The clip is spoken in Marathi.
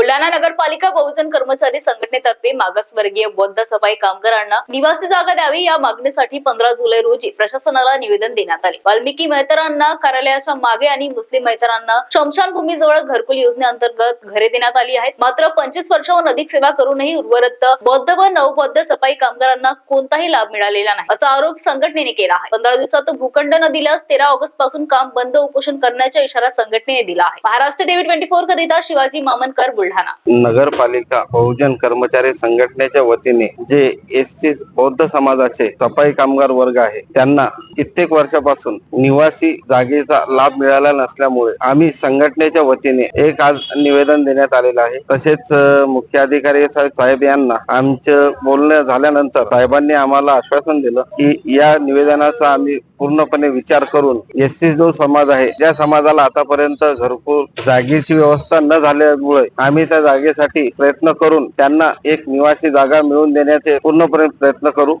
बुलढाणा नगरपालिका बहुजन कर्मचारी संघटनेतर्फे मागासवर्गीय बौद्ध सफाई कामगारांना निवासी जागा द्यावी या मागणीसाठी पंधरा जुलै रोजी प्रशासनाला निवेदन देण्यात आले. वाल्मिकी मेहतरांना कार्यालयाच्या मागे आणि मुस्लिम मेहतरांना शमशानभूमीजवळ घरकुल योजनेअंतर्गत घरे देण्यात आली आहेत. मात्र पंचवीस वर्षाहून अधिक सेवा करूनही उर्वरित बौद्ध व नवबौद्ध सफाई कामगारांना कोणताही लाभ मिळालेला नाही असा आरोप संघटनेने केला आहे. पंधरा दिवसात भूखंड न दिल्यास तेरा ऑगस्टपासून काम बंद उपोषण करण्याचा इशारा संघटनेने दिला आहे. महाराष्ट्र टीव्ही ट्वेंटी फोर करिता शिवाजी मामनकर बुलढाणा नगरपालिका बहुजन कर्मचारी संघटनेच्या वतीने जे एस सी बौद्ध समाजाचे सफाई कामगार वर्ग आहे त्यांना कित्येक वर्षापासून निवासी जागेचा लाभ मिळाला नसल्यामुळे आम्ही संघटनेच्या वतीने एक आज निवेदन देण्यात आलेलं आहे. तसेच मुख्याधिकारी साहेब यांना आमचं बोलणं झाल्यानंतर साहेबांनी आम्हाला आश्वासन दिलं की या निवेदनाचा आम्ही पूर्णपणे विचार करून एस सी जो समाज आहे त्या समाजाला आतापर्यंत घरकुल जागेची व्यवस्था न झाल्यामुळे आम्ही त्या जागेसाठी प्रयत्न करून त्यांना एक निवासी जागा मिळवून देण्याचे पूर्णपणे प्रयत्न करू.